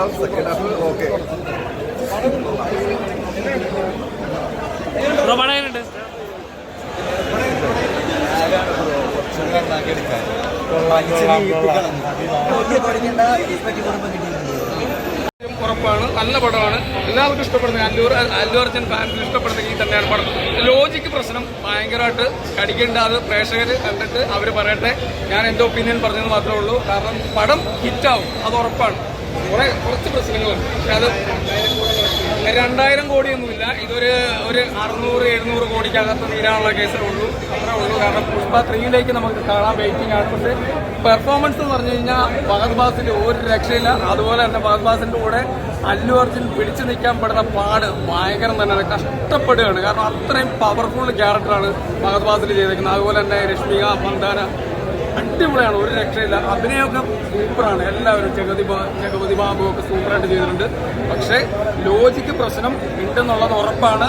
Half second half okay ഉറപ്പാണ് നല്ല പടമാണ്. എല്ലാവർക്കും ഇഷ്ടപ്പെടുന്ന അല്ലൂർ അല്ലൂർ അർജുൻ ഫാൻസിന് ഇഷ്ടപ്പെടുന്ന ഈ തന്നെയാണ് പടം. ലോജിക്ക് പ്രശ്നം ഭയങ്കരമായിട്ട് കടിക്കേണ്ട അത് പ്രേക്ഷകർ കണ്ടിട്ട് അവർ പറയട്ടെ. ഞാൻ എന്റെ ഒപ്പീനിയൻ പറഞ്ഞത് മാത്രമേ ഉള്ളൂ. കാരണം പടം ഹിറ്റാവും അത് ഉറപ്പാണ്. കുറെ കുറച്ച് പ്രശ്നങ്ങളുണ്ട്. പക്ഷെ അത് രണ്ടായിരം കോടിയൊന്നുമില്ല. ഇതൊരു ഒരു അറുന്നൂറ് എഴുന്നൂറ് കോടിക്കകത്ത് തീരാനുള്ള കേസേ ഉള്ളൂ. അത്രേ ഉള്ളൂ. കാരണം പുഷ്പ ത്രീയിലേക്ക് നമുക്ക് കാണാൻ വെയിറ്റിംഗ് ആണ്. പെർഫോമൻസ് എന്ന് പറഞ്ഞു കഴിഞ്ഞാൽ ഫഹദ് ഒരു രക്ഷയില്ല. അതുപോലെ തന്നെ ഫഹദ് കൂടെ അല്ലു അർജുൻ പിടിച്ചു നിൽക്കാൻ പെടുന്ന പാട് ഭയങ്കരം തന്നെ കഷ്ടപ്പെടുകയാണ്. കാരണം അത്രയും പവർഫുൾ ക്യാരക്ടറാണ് ഫഹദ് ബാസിൽ ചെയ്തേക്കുന്നത്. അതുപോലെ തന്നെ രശ്മിക മന്ദാന അടിപൊളിയാണ് ഒരു രക്ഷയില്ല. അഭിനയമൊക്കെ സൂപ്പറാണ്. എല്ലാവരും ജഗതി ജഗപതി ബാബു ഒക്കെ സൂപ്പറായിട്ട് ചെയ്തിട്ടുണ്ട്. പക്ഷേ ലോജിക്ക് പ്രശ്നം ഉണ്ടെന്നുള്ളത് ഉറപ്പാണ്.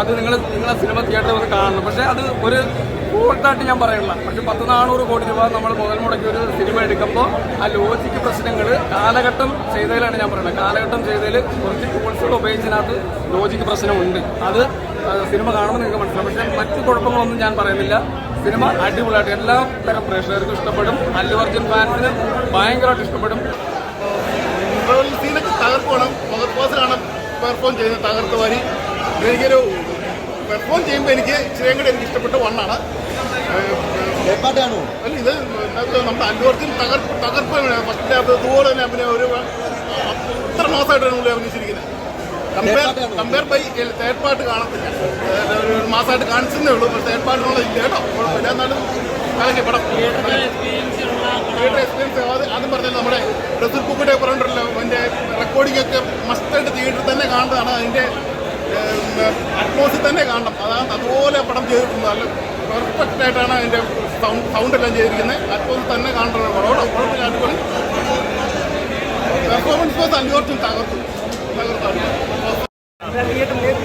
അത് നിങ്ങൾ നിങ്ങളെ സിനിമ തിയേറ്ററിൽ വന്ന് കാണണം. പക്ഷേ അത് ഒരു ഫോൾട്ടായിട്ട് ഞാൻ പറയണില്ല. പക്ഷെ പത്ത് നാനൂറ് കോടി രൂപ നമ്മൾ മുതൽ മുടക്കി ഒരു സിനിമ എടുക്കുമ്പോൾ ആ ലോജിക്ക് പ്രശ്നങ്ങൾ കാലഘട്ടം ചെയ്തതിലാണ് ഞാൻ പറയുന്നത് കാലഘട്ടം ചെയ്തതിൽ കുറച്ച് ടൂൾസുകൾ ഉപയോഗിച്ചതിനകത്ത് ലോജിക്ക് പ്രശ്നമുണ്ട്. അത് സിനിമ കാണുമ്പോൾ നിങ്ങൾക്ക് മനസ്സിലാവും പക്ഷേ മറ്റു കുഴപ്പങ്ങളൊന്നും ഞാൻ പറയുന്നില്ല സിനിമ അടിപൊളിയായിട്ട് എല്ലാ തരം പ്രേക്ഷകർക്കും ഇഷ്ടപ്പെടും അല്ലു അർജുൻ ഫാൻസിന് ഭയങ്കരമായിട്ട് ഇഷ്ടപ്പെടും സീനൊക്കെ തകർക്കണം പെർഫോം ചെയ്യുന്നത് തകർത്ത് വരി എനിക്കൊരു പെർഫോം ചെയ്യുമ്പോൾ എനിക്ക് ഇച്ചിരിയും കൂടി എനിക്ക് ഇഷ്ടപ്പെട്ട വണ്ണാണ് അല്ല ഇത് നമ്മുടെ നമ്മുടെ അല്ലുവർക്കും തകർപ്പ് തകർപ്പ് ഫസ്റ്റ് ഹാഫ് ഇതുപോലെ തന്നെ അഭിനയം ഒരു അത്ര മാസമായിട്ടാണ് അഭിനയിച്ചിരിക്കുന്നത് കമ്പയർ ബൈ തേർഡ് പാർട്ട് കാണത്തില്ല. ഒരു മാസമായിട്ട് കാണിച്ചതേ ഉള്ളൂ പക്ഷേ തേർഡ് പാർട്ടിനുള്ള ഇല്ല കേട്ടോ. കുഴപ്പമില്ല. എന്നാലും കലക്കി പടം. തിയേറ്റർ എക്സ്പീരിയൻസ് ആദ്യം പറഞ്ഞത് നമ്മുടെ റസൂൽ കുക്കുടെ പറഞ്ഞിട്ടുണ്ടല്ലോ അതിന്റെ റെക്കോർഡിംഗ് ഒക്കെ മസ്റ്റായിട്ട് തിയേറ്ററിൽ തന്നെ കാണുന്നതാണ് അതിന്റെ അറ്റ്മോസിൽ തന്നെ കാണണം. അതാണ് അതുപോലെ പടം ചെയ്തിട്ടുണ്ട് നല്ല പെർഫെക്റ്റ് ആയിട്ടാണ് അതിന്റെ സൗണ്ട് സൗണ്ട് എല്ലാം ചെയ്തിരിക്കുന്നത്. അറ്റ്മോസിൽ തന്നെ കാണേണ്ട പടം കുഴപ്പമില്ല അടിപൊളി. പെർഫോമൻസ് അല്ലുവർച്ചും തകർത്തു തകർത്താണ് തിയേറ്ററിൽ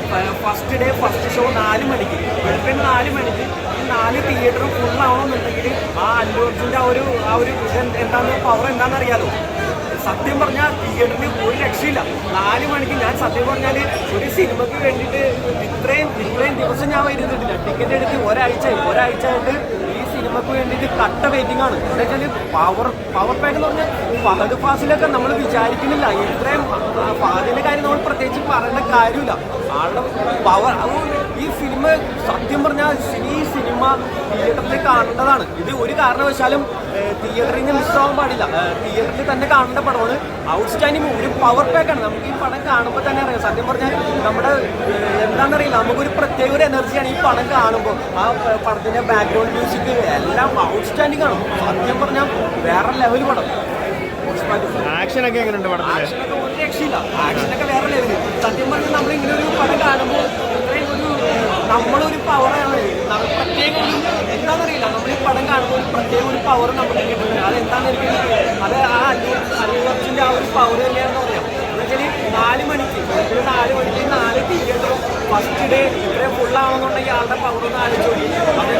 ഫസ്റ്റ് ഡേ ഫസ്റ്റ് ഷോ നാല് മണിക്ക്. വെളുപ്പിന് നാല് മണിക്ക്. ഈ നാല് തിയേറ്ററും ഫുൾ ആവണമെന്നുണ്ടെങ്കിൽ ആ അല്ലു ആ ഒരു ആ ഒരു ഇത് എന്ത് എന്താന്ന് പവർ എന്താണെന്ന് അറിയാലോ. സത്യം പറഞ്ഞാൽ തിയേറ്ററിന് ഒരു രക്ഷയില്ല. നാല് മണിക്ക് ഞാൻ സത്യം പറഞ്ഞാൽ ഒരു സിനിമയ്ക്ക് വേണ്ടിയിട്ട് ഇത്രയും ഇത്രയും ദിവസം ഞാൻ വരുന്നിട്ടില്ല ടിക്കറ്റ് എടുത്ത് ഒരാഴ്ച ഒരാഴ്ച ആയിട്ട് സിനിമക്ക് വേണ്ടിയിട്ട് കട്ട വെയിറ്റിംഗ് ആണ്. എന്താ വെച്ചാൽ പവർ പവർ പാക്ക് എന്ന് പറഞ്ഞാൽ ഫഹദ് ഫാസിലൊക്കെ നമ്മൾ വിചാരിക്കുന്നില്ല. ഇത്രയും ഫഹദിന്റെ കാര്യം നമ്മൾ പ്രത്യേകിച്ച് പറയേണ്ട കാര്യമില്ല. ആളുടെ പവർ ഈ സിനിമ സത്യം പറഞ്ഞാൽ ഈ സിനിമ തിയേറ്ററിൽ കാണേണ്ടതാണ്. ഇത് ഒരു കാരണവശാലും തിയേറ്ററിൽ നിന്ന് മിസ്സാവാൻ പാടില്ല. തിയേറ്ററിൽ തന്നെ കാണേണ്ട പടമാണ്. ഔട്ട്സ്റ്റാൻഡിങ് ഒരു പവർ പാക്കാണ് നമുക്ക് ഈ പടം കാണുമ്പോൾ തന്നെ അറിയാം. സത്യം പറഞ്ഞാൽ നമ്മുടെ എന്താണെന്നറിയില്ല നമുക്കൊരു പ്രത്യേക ഒരു എനർജിയാണ് ഈ പടം കാണുമ്പോൾ ആ പടത്തിന്റെ പടത്തിന്റെ ബാക്ക്ഗ്രൗണ്ട് മ്യൂസിക് എല്ലാം ഔട്ട്സ്റ്റാൻഡിങ് ആണ്. സത്യം പറഞ്ഞാൽ വേറെ ലെവൽ പടം. ആക്ഷൻ ഒക്കെ എങ്ങനെയുണ്ട് പടത്തിൽ ആക്ഷനൊക്കെ ഒരു രക്ഷയില്ല. ആക്ഷനൊക്കെ വേറെ ലെവൽ സത്യം പറഞ്ഞാൽ നമ്മളിങ്ങനെ ഒരു പടം കാണുമ്പോൾ ഇത്രയും ഒരു നമ്മളൊരു പവറാണ് പ്രത്യേക ഒരു എന്താണെന്നറിയില്ല നമ്മൾ ഈ പടം കാണുമ്പോൾ ഒരു പ്രത്യേക ഒരു പവർ നമുക്ക് കിട്ടുന്നത്. അത് എന്താണെന്ന് എനിക്ക് അത് ആ അല്ലു അല്ലു അർജുന്റെ ആ ഒരു പവർ തന്നെയാണെന്ന് പറയാം. എന്ന് വെച്ചാൽ നാല് മണിക്ക് ഒരു നാല് മണിക്ക് നാല് തിയേറ്ററും ഫസ്റ്റ് ഡേ ഇവരെ ഫുള്ളാണെന്നുണ്ടെങ്കിൽ ആളുടെ പവർ ഒന്ന് ആലോചിച്ചു നോക്കി. അത്